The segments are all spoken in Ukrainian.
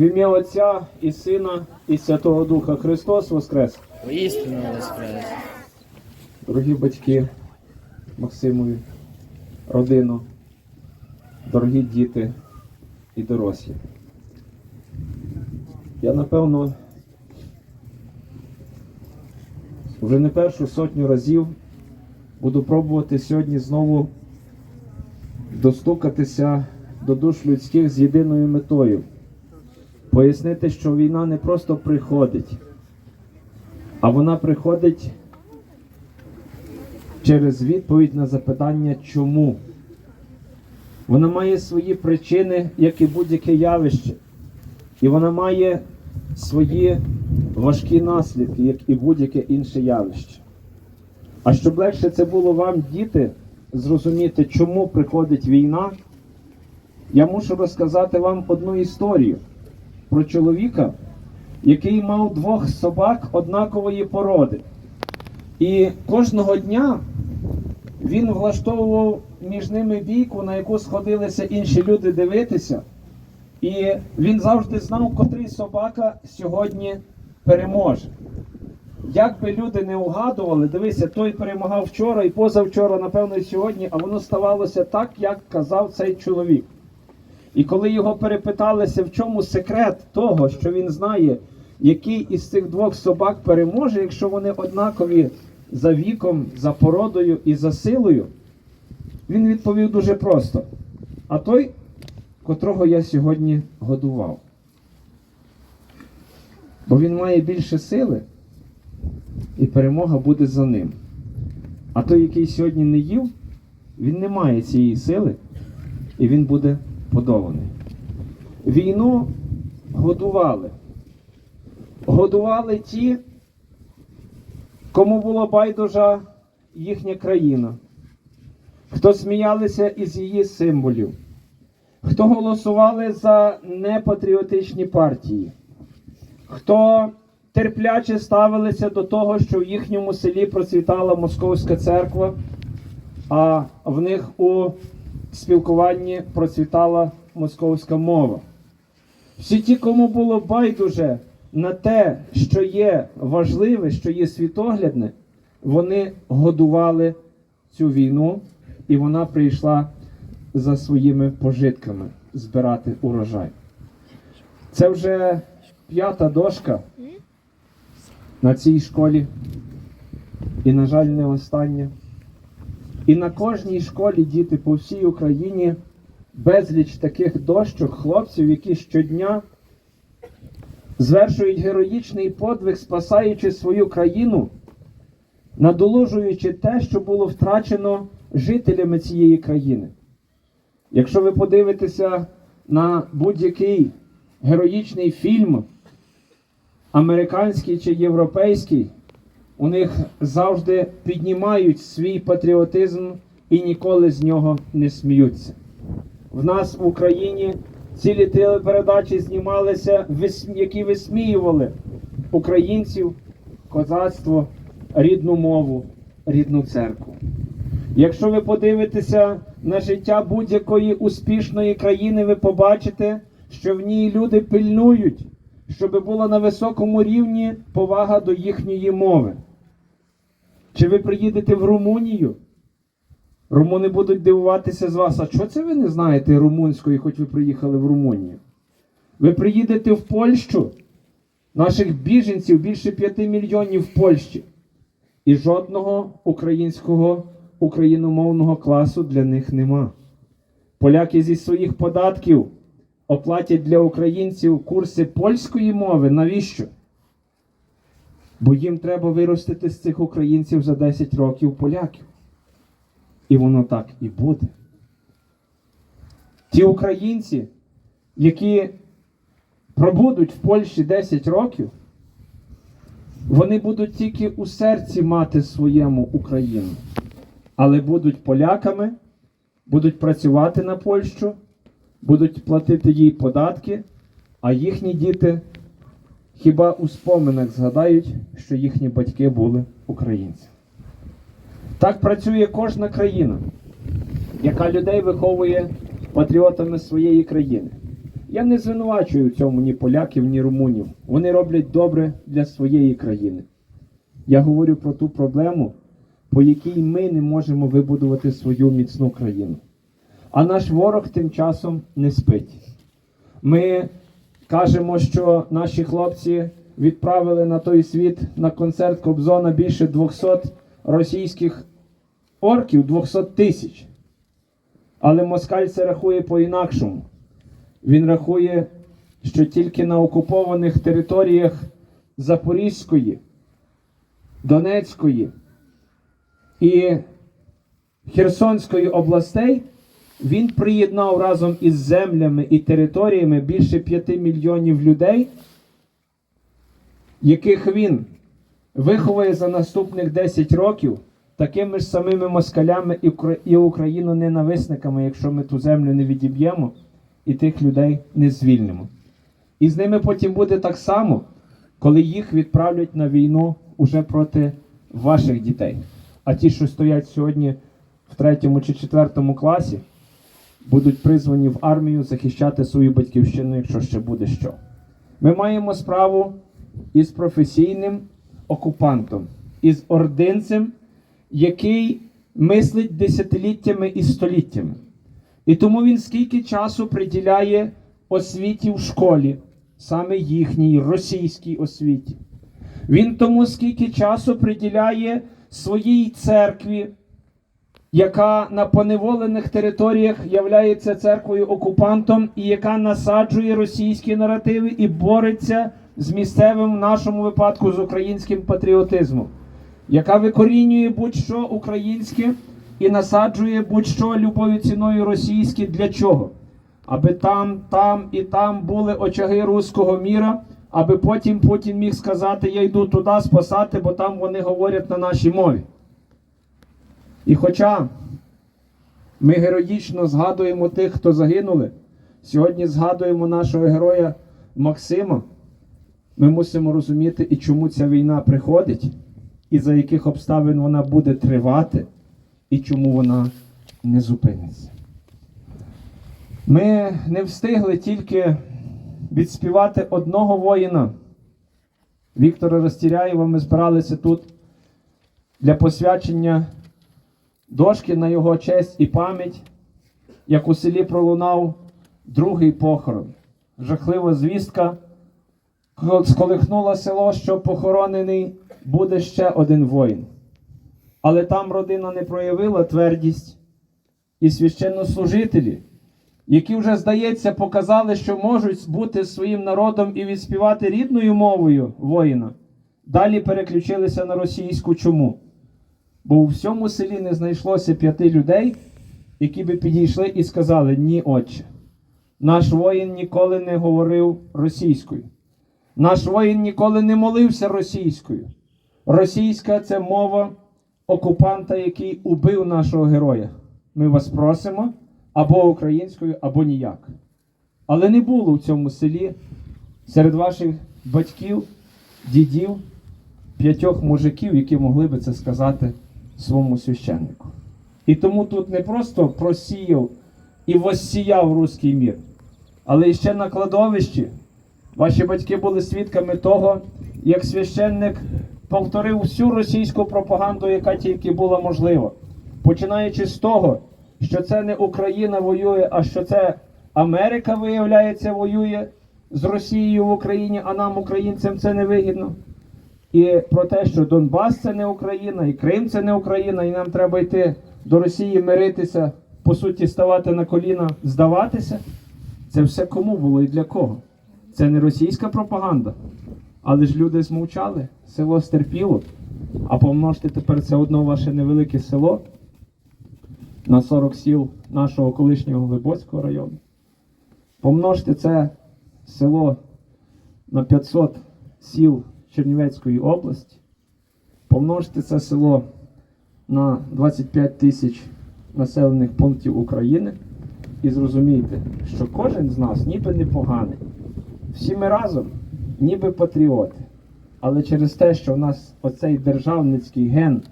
В ім'я Отця і Сина, і Святого Духа Христос Воскрес. Воістину воскрес. Дорогі батьки, Максимові, родину, дорогі діти і дорослі. Я напевно вже не першу сотню разів буду пробувати сьогодні знову достукатися до душ людських з єдиною метою. Пояснити, що війна не просто приходить, а вона приходить через відповідь на запитання чому. Вона має свої причини, як і будь-яке явище. І вона має свої важкі наслідки, як і будь-яке інше явище. А щоб легше це було вам, діти, зрозуміти, чому приходить війна, я мушу розказати вам одну історію про чоловіка, який мав двох собак однакової породи. І кожного дня він влаштовував між ними бійку, на яку сходилися інші люди дивитися. І він завжди знав, котрий собака сьогодні переможе. Як би люди не угадували, дивися, той перемагав вчора і позавчора, напевно, і сьогодні, а воно ставалося так, як казав цей чоловік. І коли його перепиталися, в чому секрет того, що він знає, який із цих двох собак переможе, якщо вони однакові за віком, за породою і за силою, він відповів дуже просто. А той, котрого я сьогодні годував. Бо він має більше сили, і перемога буде за ним. А той, який сьогодні не їв, він не має цієї сили, і він буде подоланий. Війну годували. Годували ті, кому було байдужа їхня країна, хто сміялися із її символів, хто голосували за непатріотичні партії, хто терпляче ставилися до того, що в їхньому селі процвітала московська церква, а в них у спілкуванні процвітала московська мова. Всі ті, кому було байдуже на те, що є важливе, що є світоглядне, вони годували цю війну, і вона прийшла за своїми пожитками збирати урожай. Це вже п'ята дошка на цій школі, і, на жаль, не остання. І на кожній школі діти по всій Україні безліч таких дощок, хлопців, які щодня звершують героїчний подвиг, спасаючи свою країну, надолужуючи те, що було втрачено жителями цієї країни. Якщо ви подивитеся на будь-який героїчний фільм, американський чи європейський, у них завжди піднімають свій патріотизм і ніколи з нього не сміються. В нас в Україні цілі телепередачі знімалися, які висміювали українців, козацтво, рідну мову, рідну церкву. Якщо ви подивитеся на життя будь-якої успішної країни, ви побачите, що в ній люди пильнують, щоб була на високому рівні повага до їхньої мови. Чи ви приїдете в Румунію? Румуни будуть дивуватися з вас, а чого це ви не знаєте румунської, хоч ви приїхали в Румунію? Ви приїдете в Польщу, наших біженців більше 5 мільйонів в Польщі. І жодного українського україномовного класу для них нема. Поляки зі своїх податків оплатять для українців курси польської мови. Навіщо? Бо їм треба виростити з цих українців за 10 років поляків. І воно так і буде. Ті українці, які пробудуть в Польщі 10 років, вони будуть тільки у серці мати своєму Україну, але будуть поляками, будуть працювати на Польщу, будуть платити їй податки, а їхні діти хіба у споминах згадають, що їхні батьки були українцями. Так працює кожна країна, яка людей виховує патріотами своєї країни. Я не звинувачую в цьому ні поляків, ні румунів. Вони роблять добре для своєї країни. Я говорю про ту проблему, по якій ми не можемо вибудувати свою міцну країну. А наш ворог тим часом не спить. Ми кажемо, що наші хлопці відправили на той світ на концерт Кобзона більше 200 російських орків, 200 тисяч. Але Москаль це рахує по-інакшому. Він рахує, що тільки на окупованих територіях Запорізької, Донецької і Херсонської областей він приєднав разом із землями і територіями більше 5 мільйонів людей, яких він виховує за наступних 10 років такими ж самими москалями і Укра- Україну ненависниками, якщо ми ту землю не відіб'ємо і тих людей не звільнимо. І з ними потім буде так само, коли їх відправлять на війну уже проти ваших дітей. А ті, що стоять сьогодні в третьому чи четвертому класі, будуть призвані в армію захищати свою батьківщину, якщо ще буде що. Ми маємо справу із професійним окупантом, із ординцем, який мислить десятиліттями і століттями. І тому він скільки часу приділяє освіті в школі, саме їхній російській освіті. Він тому скільки часу приділяє своїй церкві, яка на поневолених територіях являється церквою окупантом і яка насаджує російські наративи і бореться з місцевим в нашому випадку з українським патріотизмом, яка викорінює будь-що українське і насаджує будь-що любою ціною російське для чого? Аби там, там і там були очаги руського міра, аби потім Путін міг сказати: Я йду туди спасати, бо там вони говорять на нашій мові. І хоча ми героїчно згадуємо тих, хто загинули, сьогодні згадуємо нашого героя Максима, ми мусимо розуміти, і чому ця війна приходить, і за яких обставин вона буде тривати, і чому вона не зупиниться. Ми не встигли тільки відспівати одного воїна. Віктора Розтіряєва ми збиралися тут для посвячення дошки на його честь і пам'ять, як у селі пролунав другий похорон. Жахлива звістка сколихнула село, що похоронений буде ще один воїн. Але там родина не проявила твердість і священнослужителі, які вже, здається, показали, що можуть бути своїм народом і відспівати рідною мовою воїна, далі переключилися на російську чому? Бо у всьому селі не знайшлося п'яти людей, які би підійшли і сказали: Ні, отче, наш воїн ніколи не говорив російською. Наш воїн ніколи не молився російською. Російська це мова окупанта, який убив нашого героя. Ми вас просимо або українською, або ніяк. Але не було в цьому селі серед ваших батьків, дідів, п'ятьох мужиків, які могли би це сказати своєму священнику. І тому тут не просто просіяв і воссіяв руський мір, але і ще на кладовищі ваші батьки були свідками того, як священник повторив всю російську пропаганду, яка тільки була можлива. Починаючи з того, що це не Україна воює, а що це Америка, виявляється, воює з Росією в Україні, а нам, українцям, це не вигідно. І про те, що Донбас це не Україна, і Крим це не Україна, і нам треба йти до Росії миритися, по суті, ставати на коліна, здаватися. Це все кому було і для кого? Це не російська пропаганда. Але ж люди змовчали, село стерпіло. А помножте тепер це одно ваше невелике село на 40 сіл нашого колишнього Глибоцького району. Помножте це село на 500 сіл Чернівецької області. Помножте це село на 25 тисяч населених пунктів України і зрозумійте, що кожен з нас ніби непоганий. Всі ми разом, ніби патріоти. Але через те, що в нас оцей державницький ген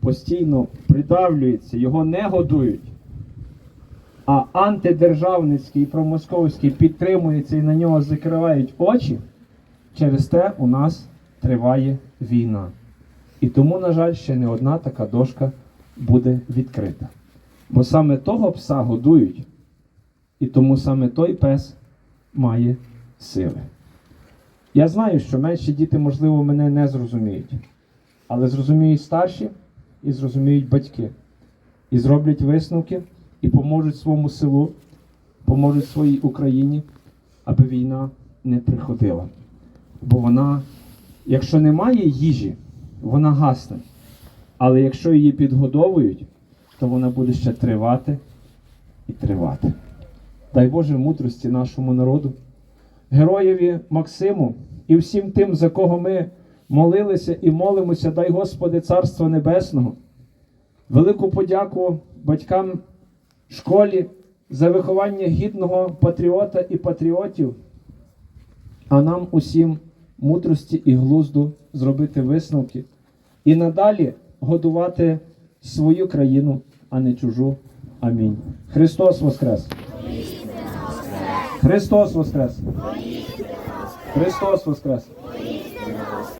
постійно придавлюється, його не годують. а антидержавницький і промосковський підтримуються і на нього закривають очі, через те у нас триває війна. І тому, на жаль, ще не одна така дошка буде відкрита. Бо саме того пса годують, і тому саме той пес має сили. Я знаю, що менші діти, можливо, мене не зрозуміють, але зрозуміють старші і зрозуміють батьки. І зроблять висновки, і поможуть своєму селу, поможуть своїй Україні, аби війна не приходила. Бо вона, якщо немає їжі, вона гасне. Але якщо її підгодовують, то вона буде ще тривати і тривати. Дай Боже мудрості нашому народу, героєві Максиму і всім тим, за кого ми молилися і молимося, дай Господи Царства Небесного. Велику подяку батькам школі за виховання гідного патріота і патріотів, а нам усім мудрості і глузду зробити висновки і надалі годувати свою країну, а не чужу. Амінь. Христос Воскрес! Христос Воскрес! Христос Воскрес!